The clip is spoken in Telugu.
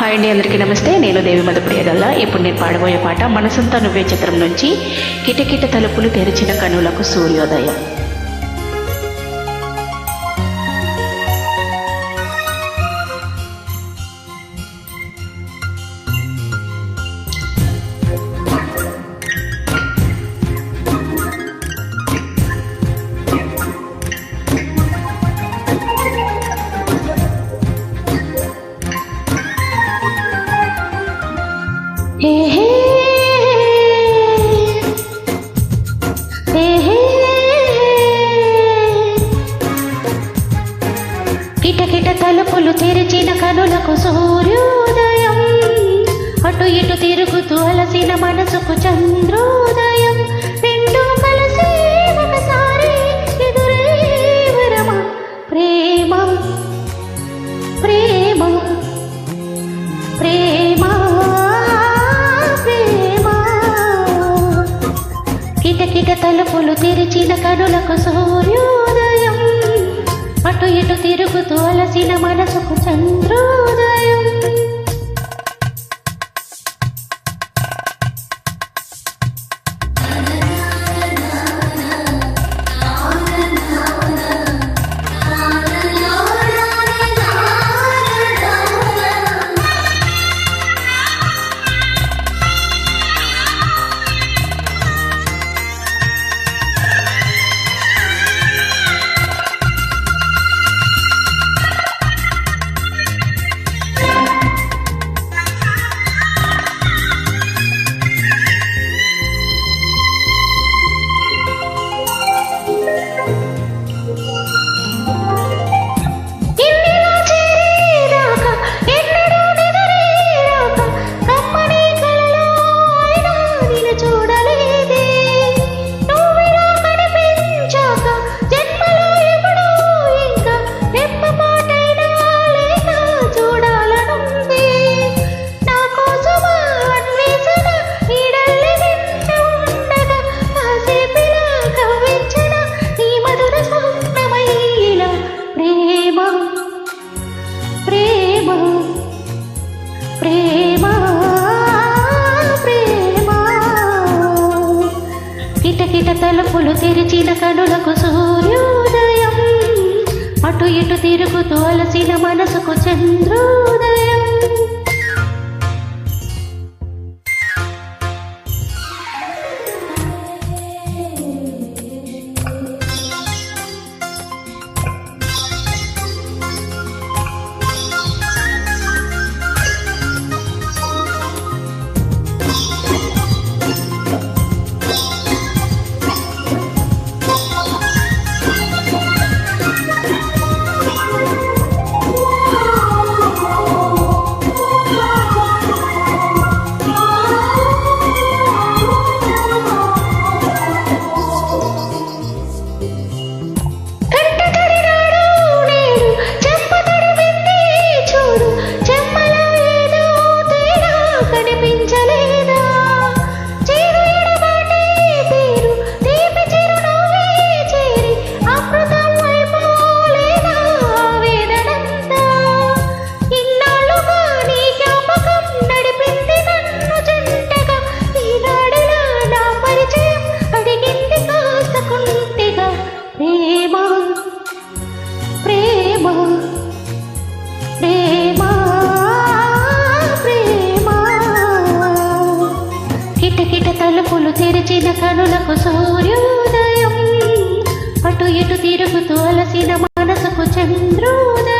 హాయ్ అండి అందరికీ నమస్తే. నేను దేవి మధుప్రియగల్ల ఇప్పుడు నేను పాడబోయే పాట మనసంతా నువ్వే చిత్రం నుంచి కిటకిట తలుపులు తెరిచిన కనులకు సూర్యోదయం. తెరిచిన సూర్యోదయం. అటు ఇటు తిరుగుతూ అలసిన మనసుకు చంద్రోదయం. రెండు కలిసి ఒకసారి ఎదురే ప్రేమ ప్రేమ ప్రేమ ప్రేమ. కిటకిట తలుపులు తెరిచిన కనులకు సూర్యోదయం అటు ఇటు తిరుగుతూ అలసిన మనసుకు చంద్రోదయం. తలుపులు తెరిచిన కనులకు సూర్యోదయం. అటు ఇటు తిరుగుతూ అలసిన మనసుకు చంద్రో కళ్ళు తెరిచిన కనులకు సూర్యోదయం. అటు ఇటు తిరుగుతూ అలసిన మనసుకు చంద్రోదయం.